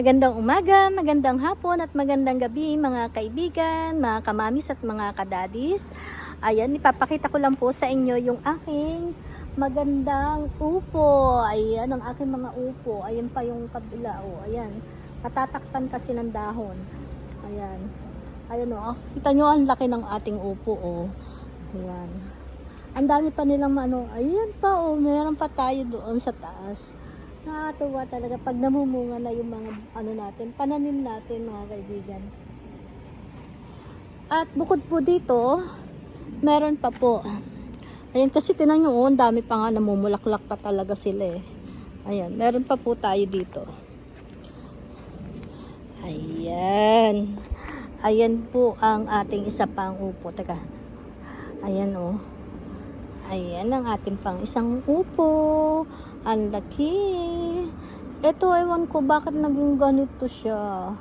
Magandang umaga, magandang hapon at magandang gabi mga kaibigan, mga kamamis at mga kadadis. Ayan, ipapakita ko lang po sa inyo yung aking magandang upo. Ayan, ang aking mga upo. Ayan pa yung kabila. O, ayan. Natatakpan kasi ng dahon. Ayan. Ayan o. Kita nyo ang laki ng ating upo o. Ayan. Ang dami pa nilang ano. Ayan pa o. Meron pa tayo doon sa taas. Nakakatuwa talaga pag namumunga na yung mga ano natin, pananim natin mga kaibigan. At bukod po dito, meron pa po. Ayan kasi tinan nyo, oh, dami pa nga namumulaklak pa talaga sila eh. Ayan, meron pa po tayo dito. Ayan. Ayan po ang ating isa pang upo. Teka. Ayan oh. Ayan ang ating pang isang upo. Ang laki. Ito, ewan ko bakit naging ganito siya.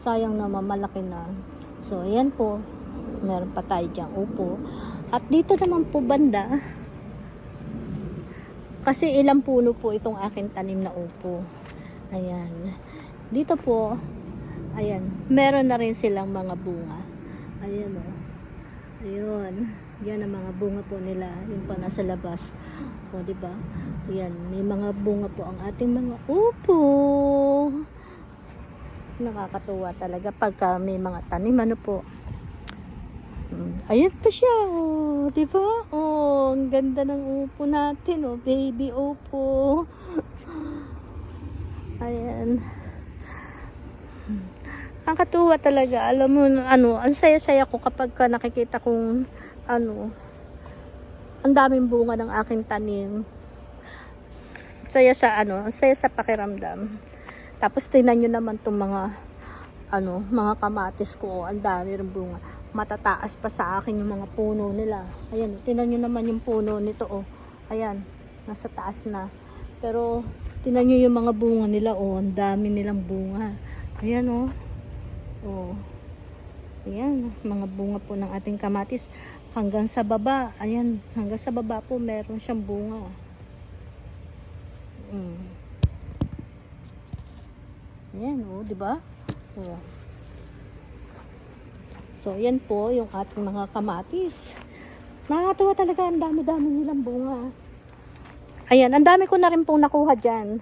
Sayang naman, malaki na. So, ayan po. Meron pa tayo dyan upo. At dito naman po banda. Kasi ilang puno po itong aking tanim na upo. Ayan. Dito po, ayan, meron na rin silang mga bunga. Ayan o. Ayun. Yan ang mga bunga po nila. Yung pa nasa labas. O, di ba? Yan, may mga bunga po ang ating mga upo. Nakakatuwa talaga pagka may mga tanim. Ano po? Mm, Ayan pa siya, oh, di ba? Oh, ang ganda ng upo natin, oh, baby upo. Ayan. Ang katuwa talaga, alam mo, ano, ang saya-saya ko kapag ka nakikita kong, ano, ang daming bunga ng aking tanim. Saya sa, ano, saya sa pakiramdam. Tapos tingnan nyo naman itong mga, ano, mga kamatis ko, ang dami rin bunga matataas pa sa akin yung mga puno nila. Ayan, tinan nyo naman yung puno nito, oh. Ayan, nasa taas na. Pero, tinan nyo yung mga bunga nila, oh. Ang dami nilang bunga. Ayan, oh. Oh. Ayan, mga bunga po ng ating kamatis. Hanggang sa baba, ayan, hanggang sa baba po, meron siyang bunga. Mm. Ayan, oh, di ba? Oh. So, yan po yung ating mga kamatis. Nakakatuwa talaga, ang dami-dami nilang bunga. Ayan, ang dami ko na rin pong nakuha dyan.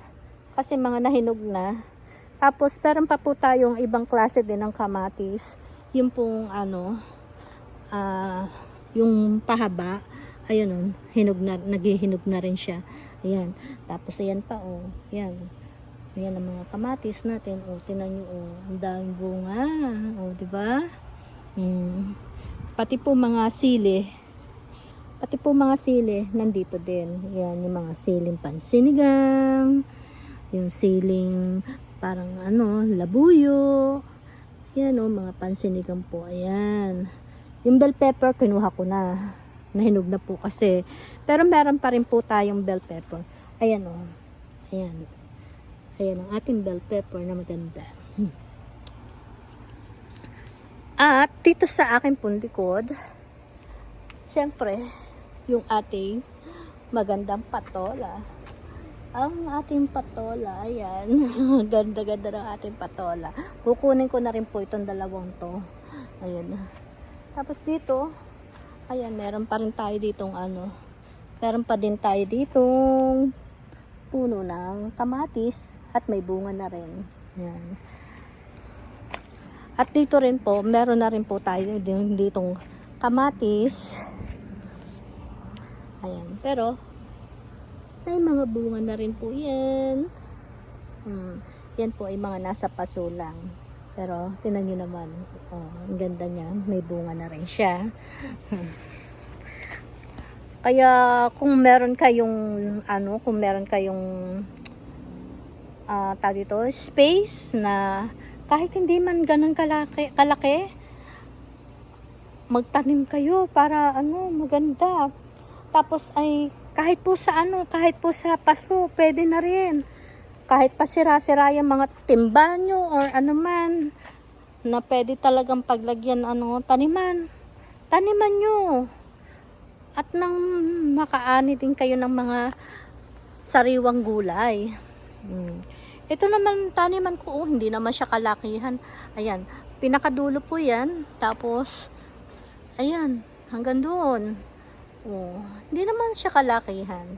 Kasi mga nahinog na. Tapos, meron pa po tayong ibang klase din ng kamatis. Yung pong, ano, ah, yung pahaba. Ayan o, hinog na, naghihinog na rin siya. Ayan. Tapos, ayan pa o. Ayan. Ayan ang mga kamatis natin. O, tinan nyo o. Ang daming bunga. O, di ba? Hmm. Pati po mga sili. Pati po mga sili, nandito din. Yan, yung mga siling pansinigang. Yung siling parang ano, labuyo. Yan o, mga pansinigang po. Ayan. Yung bell pepper, kinuha ko na. Nahinog na po kasi. Pero meron pa rin po tayong bell pepper. Ayan o. Ayan. Ayan ang ating bell pepper na maganda. At dito sa aking pundikod, syempre, yung ating magandang patola. Ang ating patola, ayan. Ganda-ganda ng ating patola. Kukunin ko na rin po itong dalawang to. Ayan. Tapos dito, ayan, meron pa rin tayo ditong ano. Meron pa din tayo ditong puno ng kamatis at may bunga na rin. Ayan. At dito rin po, meron na rin po tayo din ditong kamatis. Ayan. Pero, may mga bunga na rin po yan. Hmm. Yan po ay mga nasa paso lang. Pero, tinan nyo naman. Oh, ang ganda niya. May bunga na rin siya. Kaya, kung meron kayong, ano, kung meron kayong, ah, tag dito, space na kahit hindi man ganun kalaki, kalaki magtanim kayo para ano maganda tapos ay kahit po sa ano kahit po sa paso pwede na rin kahit pa sira-sira yung mga timba nyo or ano man na pwede talagang paglagyan ano taniman taniman nyo at nang makaani din kayo ng mga sariwang gulay hmm. Ito naman, taniman ko, oh, hindi naman siya kalakihan. Ayan, pinakadulo po yan. Tapos, ayan, hanggang doon. Oh, hindi naman siya kalakihan.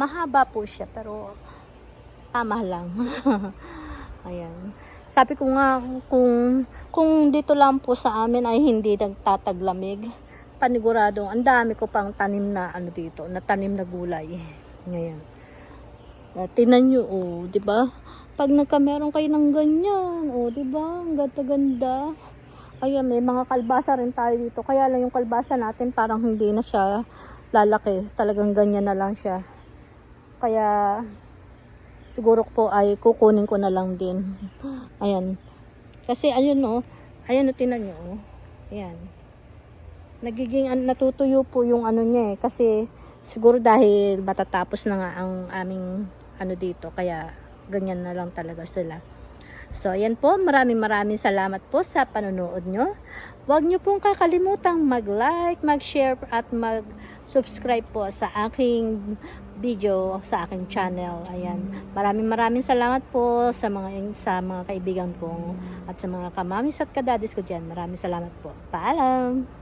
Mahaba po siya, pero tama lang. ayan. Sabi ko nga, kung, kung dito lang po sa amin ay hindi nagtataglamig, paniguradong ang dami ko pang tanim na ano dito, na tanim na gulay. Ngayon. O, tinan nyo, oh, di ba? Pag nagkameron kayo ng ganyan, oh, di ba? Ang ganda-ganda. Ayan, may mga kalbasa rin tayo dito. Kaya lang yung kalbasa natin parang hindi na siya lalaki. Talagang ganyan na lang siya. Kaya, siguro po ay kukunin ko na lang din. Ayan. Kasi ayun, oh. Ayan, oh, tinan nyo, oh. Ayan nagiging natutuyo po yung ano niya eh kasi siguro dahil matatapos na nga ang aming ano dito kaya ganyan na lang talaga sila so ayan po maraming maraming salamat po sa panonood nyo huwag nyo pong kakalimutang mag like mag share at mag subscribe po sa aking video sa aking channel. Ayan. Maraming maraming salamat po sa mga sa mga kaibigan ko at sa mga kamamis at kadadis ko dyan. Maraming salamat po. Paalam